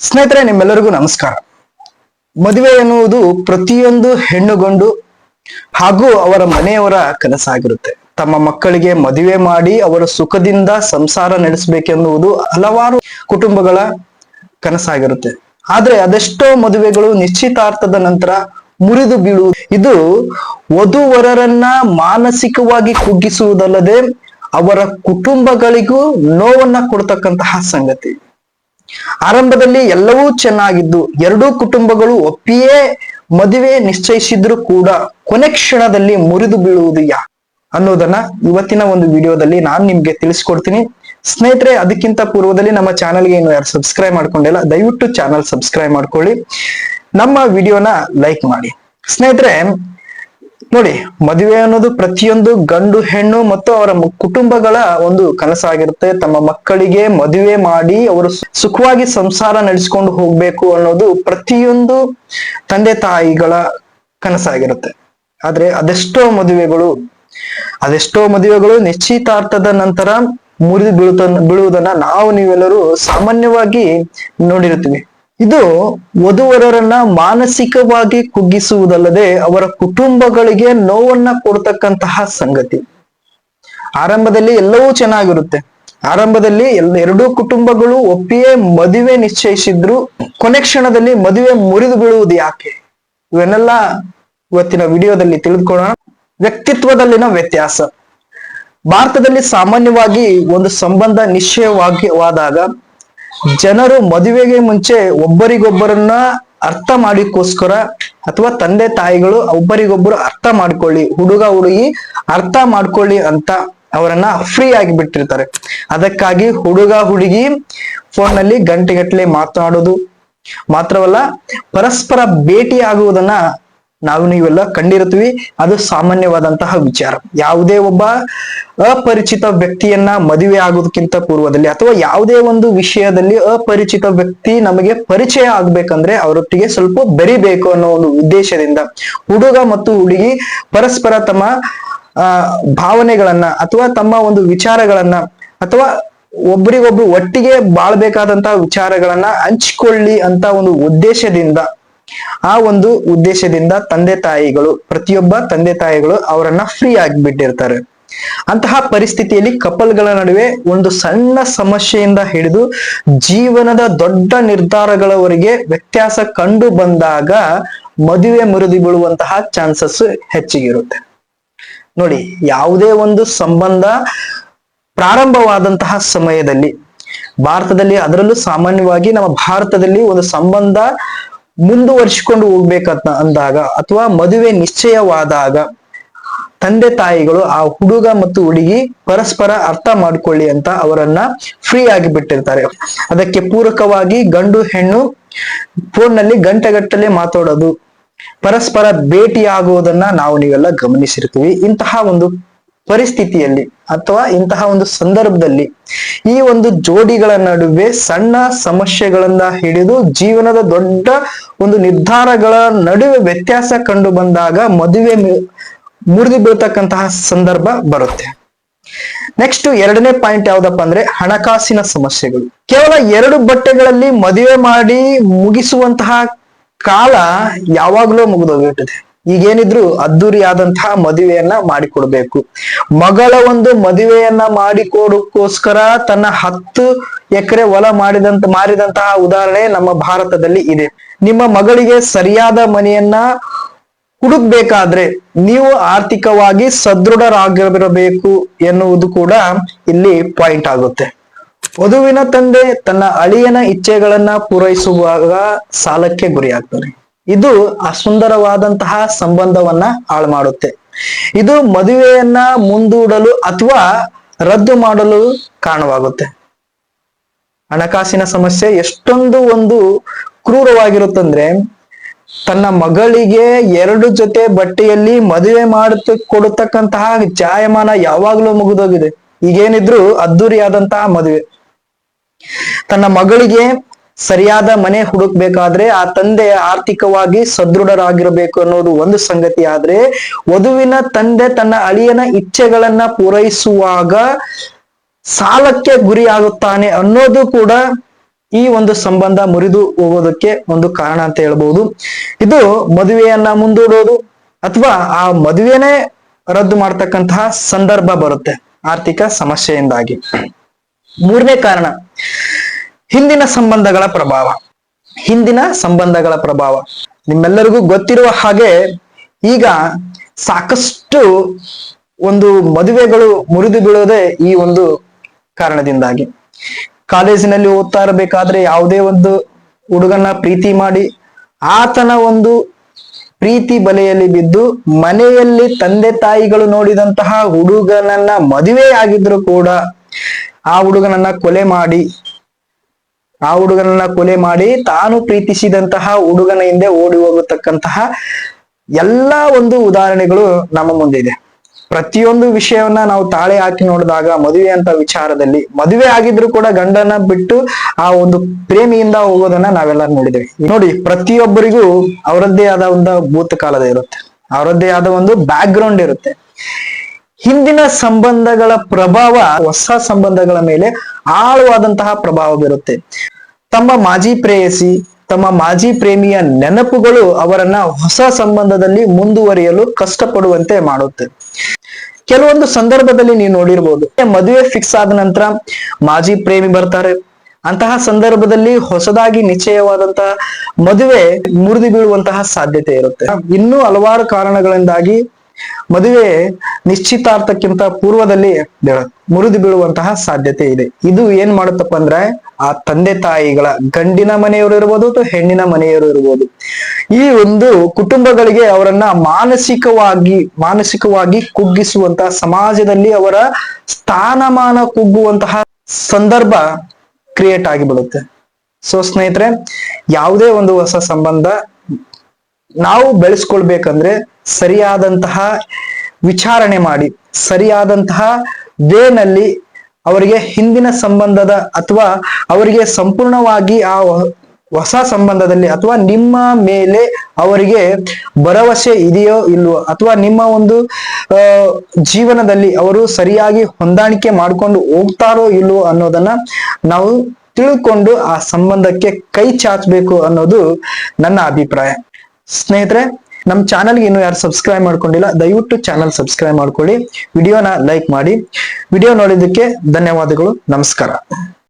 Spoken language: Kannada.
ಸ್ನೇಹಿತರೆ, ನಿಮ್ಮೆಲ್ಲರಿಗೂ ನಮಸ್ಕಾರ. ಮದುವೆ ಎನ್ನುವುದು ಪ್ರತಿಯೊಂದು ಹೆಣ್ಣುಗಂಡು ಹಾಗೂ ಅವರ ಮನೆಯವರ ಕನಸಾಗಿರುತ್ತೆ. ತಮ್ಮ ಮಕ್ಕಳಿಗೆ ಮದುವೆ ಮಾಡಿ ಅವರ ಸುಖದಿಂದ ಸಂಸಾರ ನಡೆಸಬೇಕೆನ್ನುವುದು ಹಲವಾರು ಕುಟುಂಬಗಳ ಕನಸಾಗಿರುತ್ತೆ. ಆದ್ರೆ ಅದೆಷ್ಟೋ ಮದುವೆಗಳು ನಿಶ್ಚಿತಾರ್ಥದ ನಂತರ ಮುರಿದು ಬೀಳುವುದು. ಇದು ವಧುವರರನ್ನ ಮಾನಸಿಕವಾಗಿ ಕುಗ್ಗಿಸುವುದಲ್ಲದೆ ಅವರ ಕುಟುಂಬಗಳಿಗೂ ನೋವನ್ನ ಕೊಡ್ತಕ್ಕಂತಹ ಸಂಗತಿ. ಆರಂಭದಲ್ಲಿ ಎಲ್ಲವೂ ಚೆನ್ನಾಗಿದ್ದು. ಎರಡೂ ಕುಟುಂಬಗಳು ಒಪ್ಪಿಯೇ ಮದುವೆ ನಿಶ್ಚಯಿಸಿದ್ರು ಕೂಡ ಕೊನೆ ಕ್ಷಣದಲ್ಲಿ ಮುರಿದು ಬೀಳುವುದು ಯಾ ಅನ್ನೋದನ್ನ ಇವತ್ತಿನ ಒಂದು ವಿಡಿಯೋದಲ್ಲಿ ನಾನು ನಿಮ್ಗೆ ತಿಳಿಸ್ಕೊಡ್ತೀನಿ. ಸ್ನೇಹಿತರೆ, ಅದಕ್ಕಿಂತ ಪೂರ್ವದಲ್ಲಿ ನಮ್ಮ ಚಾನಲ್ಗೆ ಇನ್ನು ಯಾರು ಸಬ್ಸ್ಕ್ರೈಬ್ ಮಾಡ್ಕೊಂಡಿಲ್ಲ, ದಯವಿಟ್ಟು ಚಾನಲ್ ಸಬ್ಸ್ಕ್ರೈಬ್ ಮಾಡ್ಕೊಳ್ಳಿ. ನಮ್ಮ ವಿಡಿಯೋನ ಲೈಕ್ ಮಾಡಿ. ಸ್ನೇಹಿತರೆ ನೋಡಿ, ಮದುವೆ ಅನ್ನೋದು ಪ್ರತಿಯೊಂದು ಗಂಡು, ಹೆಣ್ಣು ಮತ್ತು ಅವರ ಕುಟುಂಬಗಳ ಒಂದು ಕನಸಾಗಿರುತ್ತೆ. ತಮ್ಮ ಮಕ್ಕಳಿಗೆ ಮದುವೆ ಮಾಡಿ ಅವರು ಸುಖವಾಗಿ ಸಂಸಾರ ನಡೆಸ್ಕೊಂಡು ಹೋಗ್ಬೇಕು ಅನ್ನೋದು ಪ್ರತಿಯೊಂದು ತಂದೆ, ತಾಯಿಗಳ ಕನಸಾಗಿರುತ್ತೆ. ಆದ್ರೆ ಅದೆಷ್ಟೋ ಮದುವೆಗಳು ಅದೆಷ್ಟೋ ಮದುವೆಗಳು ನಿಶ್ಚಿತಾರ್ಥದ ನಂತರ ಮುರಿದು ಬೀಳುತ್ತ ಬೀಳುವುದನ್ನ ನಾವು ನೀವೆಲ್ಲರೂ ಸಾಮಾನ್ಯವಾಗಿ ನೋಡಿರ್ತೀವಿ ಇದು ವಧುವರರನ್ನ ಮಾನಸಿಕವಾಗಿ ಕುಗ್ಗಿಸುವುದಲ್ಲದೆ ಅವರ ಕುಟುಂಬಗಳಿಗೆ ನೋವನ್ನ ಕೊಡ್ತಕ್ಕಂತಹ ಸಂಗತಿ. ಆರಂಭದಲ್ಲಿ ಎಲ್ಲವೂ ಚೆನ್ನಾಗಿರುತ್ತೆ. ಆರಂಭದಲ್ಲಿ ಎಲ್ಲ ಎರಡೂ ಕುಟುಂಬಗಳು ಒಪ್ಪಿಯೇ ಮದುವೆ ನಿಶ್ಚಯಿಸಿದ್ರು. ಕೊನೆ ಕ್ಷಣದಲ್ಲಿ ಮದುವೆ ಮುರಿದು ಬೀಳುವುದು ಯಾಕೆ? ಇವನ್ನೆಲ್ಲ ಇವತ್ತಿನ ವಿಡಿಯೋದಲ್ಲಿ ತಿಳಿದುಕೊಳ್ಳೋಣ. ವ್ಯಕ್ತಿತ್ವದಲ್ಲಿನ ವ್ಯತ್ಯಾಸ. ಭಾರತದಲ್ಲಿ ಸಾಮಾನ್ಯವಾಗಿ ಒಂದು ಸಂಬಂಧ ನಿಶ್ಚಯವಾದಾಗ ಜನರು ಮದುವೆಗೆ ಮುಂಚೆ ಒಬ್ಬರಿಗೊಬ್ಬರನ್ನ ಅರ್ಥ ಮಾಡಿಕೋಸ್ಕರ ಅಥವಾ ತಂದೆ ತಾಯಿಗಳು ಒಬ್ಬರಿಗೊಬ್ಬರು ಅರ್ಥ ಮಾಡ್ಕೊಳ್ಳಿ, ಹುಡುಗ ಹುಡುಗಿ ಅರ್ಥ ಮಾಡ್ಕೊಳ್ಳಿ ಅಂತ ಅವರನ್ನ ಫ್ರೀ ಆಗಿ ಬಿಟ್ಟಿರ್ತಾರೆ. ಅದಕ್ಕಾಗಿ ಹುಡುಗ ಹುಡುಗಿ ಫೋನ್ನಲ್ಲಿ ಗಂಟೆಗಟ್ಟಲೆ ಮಾತನಾಡೋದು ಮಾತ್ರವಲ್ಲ, ಪರಸ್ಪರ ಭೇಟಿ ಆಗುವುದನ್ನ ನಾವು ನೀವೆಲ್ಲ ಕಂಡಿರ್ತೀವಿ ಅದು ಸಾಮಾನ್ಯವಾದಂತಹ ವಿಚಾರ. ಯಾವುದೇ ಒಬ್ಬ ಅಪರಿಚಿತ ವ್ಯಕ್ತಿಯನ್ನ ಮದುವೆ ಆಗೋದಕ್ಕಿಂತ ಪೂರ್ವದಲ್ಲಿ ಅಥವಾ ಯಾವುದೇ ಒಂದು ವಿಷಯದಲ್ಲಿ ಅಪರಿಚಿತ ವ್ಯಕ್ತಿ ನಮಗೆ ಪರಿಚಯ ಆಗ್ಬೇಕಂದ್ರೆ ಅವರೊಟ್ಟಿಗೆ ಸ್ವಲ್ಪ ಬೆರಿಬೇಕು ಅನ್ನೋ ಒಂದು ಉದ್ದೇಶದಿಂದ ಹುಡುಗ ಮತ್ತು ಹುಡುಗಿ ಪರಸ್ಪರ ತಮ್ಮ ಭಾವನೆಗಳನ್ನ ಅಥವಾ ತಮ್ಮ ಒಂದು ವಿಚಾರಗಳನ್ನ ಅಥವಾ ಒಬ್ರಿಗೊಬ್ರು ಒಟ್ಟಿಗೆ ಬಾಳ್ಬೇಕಾದಂತಹ ವಿಚಾರಗಳನ್ನ ಹಂಚ್ಕೊಳ್ಳಿ ಅಂತ ಒಂದು ಉದ್ದೇಶದಿಂದ ಆ ಒಂದು ಉದ್ದೇಶದಿಂದ ತಂದೆ ತಾಯಿಗಳು, ಪ್ರತಿಯೊಬ್ಬ ತಂದೆ ತಾಯಿಗಳು ಅವರನ್ನ ಫ್ರೀ ಆಗಿ ಬಿಟ್ಟಿರ್ತಾರೆ. ಅಂತಹ ಪರಿಸ್ಥಿತಿಯಲ್ಲಿ ಕಪಲ್ಗಳ ನಡುವೆ ಒಂದು ಸಣ್ಣ ಸಮಸ್ಯೆಯಿಂದ ಹಿಡಿದು ಜೀವನದ ದೊಡ್ಡ ನಿರ್ಧಾರಗಳವರೆಗೆ ವ್ಯತ್ಯಾಸ ಕಂಡು ಬಂದಾಗ ಮದುವೆ ಮುರಿದು ಬೀಳುವಂತಹ ಚಾನ್ಸಸ್ ಹೆಚ್ಚಿಗಿರುತ್ತೆ. ನೋಡಿ, ಯಾವುದೇ ಒಂದು ಸಂಬಂಧ ಪ್ರಾರಂಭವಾದಂತಹ ಸಮಯದಲ್ಲಿ, ಭಾರತದಲ್ಲಿ ಅದರಲ್ಲೂ ಸಾಮಾನ್ಯವಾಗಿ ನಮ್ಮ ಭಾರತದಲ್ಲಿ ಒಂದು ಸಂಬಂಧ ಮುಂದುವರಿಸಿಕೊಂಡು ಹೋಗ್ಬೇಕಂತ ಅಂದಾಗ ಅಥವಾ ಮದುವೆ ನಿಶ್ಚಯವಾದಾಗ ತಂದೆ ತಾಯಿಗಳು ಆ ಹುಡುಗ ಮತ್ತು ಹುಡುಗಿ ಪರಸ್ಪರ ಅರ್ಥ ಮಾಡ್ಕೊಳ್ಳಿ ಅಂತ ಅವರನ್ನ ಫ್ರೀ ಆಗಿ ಬಿಟ್ಟಿರ್ತಾರೆ. ಅದಕ್ಕೆ ಪೂರಕವಾಗಿ ಗಂಡು ಹೆಣ್ಣು ಫೋನ್ನಲ್ಲಿ ಗಂಟೆಗಟ್ಟಲೆ ಮಾತಾಡೋದು, ಪರಸ್ಪರ ಭೇಟಿಯಾಗುವುದನ್ನ ನಾವು ನೀವೆಲ್ಲ ಗಮನಿಸಿರ್ತೀವಿ. ಇಂತಹ ಒಂದು ಪರಿಸ್ಥಿತಿಯಲ್ಲಿ ಅಥವಾ ಇಂತಹ ಒಂದು ಸಂದರ್ಭದಲ್ಲಿ ಈ ಒಂದು ಜೋಡಿಗಳ ನಡುವೆ ಸಣ್ಣ ಸಮಸ್ಯೆಗಳಿಂದ ಹಿಡಿದು ಜೀವನದ ದೊಡ್ಡ ಒಂದು ನಿರ್ಧಾರಗಳ ನಡುವೆ ವ್ಯತ್ಯಾಸ ಕಂಡು ಬಂದಾಗ ಮದುವೆ ಮುರಿದು ಬೀಳ್ತಕ್ಕಂತಹ ಸಂದರ್ಭ ಬರುತ್ತೆ. ನೆಕ್ಸ್ಟ್ ಎರಡನೇ ಪಾಯಿಂಟ್ ಯಾವ್ದಪ್ಪ ಅಂದ್ರೆ ಹಣಕಾಸಿನ ಸಮಸ್ಯೆಗಳು. ಕೇವಲ ಎರಡು ಬಟ್ಟೆಗಳಲ್ಲಿ ಮದುವೆ ಮಾಡಿ ಮುಗಿಸುವಂತಹ ಕಾಲ ಯಾವಾಗ್ಲೂ ಮುಗಿದೋಗಿರ್ತದೆ ಈಗೇನಿದ್ರು ಅದ್ದೂರಿಯಾದಂತಹ ಮದುವೆಯನ್ನ ಮಾಡಿಕೊಡ್ಬೇಕು. ಮಗಳ ಒಂದು ಮದುವೆಯನ್ನ ಮಾಡಿಕೊಡಕ್ಕೋಸ್ಕರ ತನ್ನ ಹತ್ತು ಎಕರೆ ಹೊಲ ಮಾಡಿದಂತ, ಮಾರಿದಂತಹ ಉದಾಹರಣೆ ನಮ್ಮ ಭಾರತದಲ್ಲಿ ಇದೆ. ನಿಮ್ಮ ಮಗಳಿಗೆ ಸರಿಯಾದ ಮನೆಯನ್ನ ಹುಡುಕ್ಬೇಕಾದ್ರೆ ನೀವು ಆರ್ಥಿಕವಾಗಿ ಸದೃಢರಾಗಿರಬೇಕು ಎನ್ನುವುದು ಕೂಡ ಇಲ್ಲಿ ಪಾಯಿಂಟ್ ಆಗುತ್ತೆ. ವಧುವಿನ ತಂದೆ ತನ್ನ ಅಳಿಯನ ಇಚ್ಛೆಗಳನ್ನ ಪೂರೈಸುವಾಗ ಸಾಲಕ್ಕೆ ಗುರಿಯಾಗ್ತಾನೆ. ಇದು ಅಸುಂದರವಾದಂತಹ ಸಂಬಂಧವನ್ನ ಹಾಳು ಮಾಡುತ್ತೆ. ಇದು ಮದುವೆಯನ್ನ ಮುಂದೂಡಲು ಅಥವಾ ರದ್ದು ಮಾಡಲು ಕಾರಣವಾಗುತ್ತೆ. ಹಣಕಾಸಿನ ಸಮಸ್ಯೆ ಎಷ್ಟೊಂದು ಒಂದು ಕ್ರೂರವಾಗಿರುತ್ತಂದ್ರೆ ತನ್ನ ಮಗಳಿಗೆ ಎರಡು ಜೊತೆ ಬಟ್ಟೆಯಲ್ಲಿ ಮದುವೆ ಮಾಡುತ್ತ ಕೊಡತಕ್ಕಂತಹ ಜಾಯಮಾನ ಯಾವಾಗ್ಲೂ ಮುಗಿದೋಗಿದೆ. ಈಗೇನಿದ್ರು ಅದ್ದೂರಿಯಾದಂತಹ ಮದುವೆ. ತನ್ನ ಮಗಳಿಗೆ ಸರಿಯಾದ ಮನೆ ಹುಡುಕ್ಬೇಕಾದ್ರೆ ಆ ತಂದೆ ಆರ್ಥಿಕವಾಗಿ ಸದೃಢರಾಗಿರಬೇಕು ಅನ್ನೋದು ಒಂದು ಸಂಗತಿ. ಆದ್ರೆ ವಧುವಿನ ತಂದೆ ತನ್ನ ಅಳಿಯನ ಇಚ್ಛೆಗಳನ್ನ ಪೂರೈಸುವಾಗ ಸಾಲಕ್ಕೆ ಗುರಿಯಾಗುತ್ತಾನೆ ಅನ್ನೋದು ಕೂಡ ಈ ಒಂದು ಸಂಬಂಧ ಮುರಿದು ಹೋಗೋದಕ್ಕೆ ಒಂದು ಕಾರಣ ಅಂತ ಹೇಳ್ಬಹುದು ಇದು ಮದುವೆಯನ್ನ ಮುಂದೂಡೋದು ಅಥವಾ ಆ ಮದುವೆನೇ ರದ್ದು ಮಾಡ್ತಕ್ಕಂತಹ ಸಂದರ್ಭ ಬರುತ್ತೆ ಆರ್ಥಿಕ ಸಮಸ್ಯೆಯಿಂದಾಗಿ. ಮೂರನೇ ಕಾರಣ ಹಿಂದಿನ ಸಂಬಂಧಗಳ ಪ್ರಭಾವ. ಹಿಂದಿನ ಸಂಬಂಧಗಳ ಪ್ರಭಾವ. ನಿಮ್ಮೆಲ್ಲರಿಗೂ ಗೊತ್ತಿರುವ ಹಾಗೆ ಈಗ ಸಾಕಷ್ಟು ಒಂದು ಮದುವೆಗಳು ಮುರಿದು ಬೀಳೋದೇ ಈ ಒಂದು ಕಾರಣದಿಂದಾಗಿ. ಕಾಲೇಜಿನಲ್ಲಿ ಓದ್ತಾ ಇರಬೇಕಾದ್ರೆ ಯಾವುದೇ ಒಂದು ಹುಡುಗನ ಪ್ರೀತಿ ಮಾಡಿ, ಆತನ ಒಂದು ಪ್ರೀತಿ ಬಲೆಯಲ್ಲಿ ಬಿದ್ದು ಮನೆಯಲ್ಲಿ ತಂದೆ ತಾಯಿಗಳು ನೋಡಿದಂತಹ ಹುಡುಗನನ್ನ ಮದುವೆ ಆಗಿದ್ರು ಕೂಡ ಆ ಹುಡುಗನನ್ನ ಕೊಲೆ ಮಾಡಿ ಆ ಹುಡುಗನನ್ನ ಕೊಲೆ ಮಾಡಿ ತಾನು ಪ್ರೀತಿಸಿದಂತಹ ಹುಡುಗನ ಹಿಂದೆ ಓಡಿ ಹೋಗತಕ್ಕಂತಹ ಎಲ್ಲಾ ಒಂದು ಉದಾಹರಣೆಗಳು ನಮ್ಮ ಮುಂದೆ ಇದೆ. ಪ್ರತಿಯೊಂದು ವಿಷಯವನ್ನ ನಾವು ತಾಳೆ ಹಾಕಿ ನೋಡಿದಾಗ ಮದುವೆ ಅಂತ ವಿಚಾರದಲ್ಲಿ, ಮದುವೆ ಆಗಿದ್ರು ಕೂಡ ಗಂಡನ ಬಿಟ್ಟು ಆ ಒಂದು ಪ್ರೇಮಿಯಿಂದ ಹೋಗೋದನ್ನ ನಾವೆಲ್ಲ ನೋಡಿದ್ದೇವೆ. ನೋಡಿ, ಪ್ರತಿಯೊಬ್ಬರಿಗೂ ಅವರದ್ದೇ ಆದ ಒಂದು ಭೂತಕಾಲದ ಇರುತ್ತೆ. ಅವರದ್ದೇ ಆದ ಒಂದು ಬ್ಯಾಕ್ ಗ್ರೌಂಡ್ ಇರುತ್ತೆ. ಹಿಂದಿನ ಸಂಬಂಧಗಳ ಪ್ರಭಾವ, ಹೊಸ ಸಂಬಂಧಗಳ ಮೇಲೆ ಆಳವಾದಂತಹ ಪ್ರಭಾವ ಬೀರುತ್ತೆ. ತಮ್ಮ ಮಾಜಿ ಪ್ರೇಯಸಿ, ತಮ್ಮ ಮಾಜಿ ಪ್ರೇಮಿಯ ನೆನಪುಗಳು ಅವರನ್ನ ಹೊಸ ಸಂಬಂಧದಲ್ಲಿ ಮುಂದುವರಿಯಲು ಕಷ್ಟಪಡುವಂತೆ ಮಾಡುತ್ತೆ. ಕೆಲವೊಂದು ಸಂದರ್ಭದಲ್ಲಿ ನೀವು ನೋಡಿರ್ಬೋದು, ಮದುವೆ ಫಿಕ್ಸ್ ಆದ ನಂತರ ಮಾಜಿ ಪ್ರೇಮಿ ಬರ್ತಾರೆ. ಅಂತಹ ಸಂದರ್ಭದಲ್ಲಿ ಹೊಸದಾಗಿ ನಿಶ್ಚಯವಾದಂತಹ ಮದುವೆ ಮುರಿದು ಬೀಳುವಂತಹ ಸಾಧ್ಯತೆ ಇರುತ್ತೆ. ಇನ್ನೂ ಹಲವಾರು ಕಾರಣಗಳಿಂದಾಗಿ ಮದುವೆ ನಿಶ್ಚಿತಾರ್ಥಕ್ಕಿಂತ ಪೂರ್ವದಲ್ಲಿ ಮುರಿದು ಬೀಳುವಂತಹ ಸಾಧ್ಯತೆ ಇದೆ. ಇದು ಏನ್ ಮಾಡುತ್ತಪ್ಪ ಅಂದ್ರೆ, ಆ ತಂದೆ ತಾಯಿಗಳ ಗಂಡಿನ ಮನೆಯವರು ಇರ್ಬೋದು ಅಥವಾ ಹೆಣ್ಣಿನ ಮನೆಯವರು ಇರ್ಬೋದು. ಈ ಒಂದು ಕುಟುಂಬಗಳಿಗೆ ಅವರನ್ನ ಮಾನಸಿಕವಾಗಿ ಮಾನಸಿಕವಾಗಿ ಕುಗ್ಗಿಸುವಂತಹ ಸಮಾಜದಲ್ಲಿ ಅವರ ಸ್ಥಾನಮಾನ ಕುಗ್ಗುವಂತಹ ಸಂದರ್ಭ ಕ್ರಿಯೇಟ್ ಆಗಿಬಿಡುತ್ತೆ ಸೊ ಸ್ನೇಹಿತರೆ, ಯಾವುದೇ ಒಂದು ಹೊಸ ಸಂಬಂಧ ನಾವು ಬೆಳೆಸ್ಕೊಳ್ಬೇಕಂದ್ರೆ ಸರಿಯಾದಂತಹ ವಿಚಾರಣೆ ಮಾಡಿ, ಸರಿಯಾದಂತಹ ವೇನಲ್ಲಿ ಅವರಿಗೆ ಹಿಂದಿನ ಸಂಬಂಧದ ಅಥವಾ ಅವರಿಗೆ ಸಂಪೂರ್ಣವಾಗಿ ಆ ಹೊಸ ಸಂಬಂಧದಲ್ಲಿ ಅಥವಾ ನಿಮ್ಮ ಮೇಲೆ ಅವರಿಗೆ ಭರವಸೆ ಇದೆಯೋ ಇಲ್ವೋ ಅಥವಾ ನಿಮ್ಮ ಒಂದು ಜೀವನದಲ್ಲಿ ಅವರು ಸರಿಯಾಗಿ ಹೊಂದಾಣಿಕೆ ಮಾಡ್ಕೊಂಡು ಹೋಗ್ತಾರೋ ಇಲ್ವೋ ಅನ್ನೋದನ್ನ ನಾವು ತಿಳ್ಕೊಂಡು ಆ ಸಂಬಂಧಕ್ಕೆ ಕೈ ಚಾಚಬೇಕು ಅನ್ನೋದು ನನ್ನ ಅಭಿಪ್ರಾಯ. ಸ್ನೇಹಿತರೆ ನಮ್ಮ ಚಾನಲ್ಗೆ ಇನ್ನು ಯಾರು ಸಬ್ಸ್ಕ್ರೈಬ್ ಮಾಡ್ಕೊಂಡಿಲ್ಲ, ದಯವಿಟ್ಟು ಚಾನಲ್ ಸಬ್ಸ್ಕ್ರೈಬ್ ಮಾಡ್ಕೊಳ್ಳಿ, ವಿಡಿಯೋನ ಲೈಕ್ ಮಾಡಿ, ವಿಡಿಯೋ ನೋಡಿದ್ದಕ್ಕೆ ಧನ್ಯವಾದಗಳು, ನಮಸ್ಕಾರ.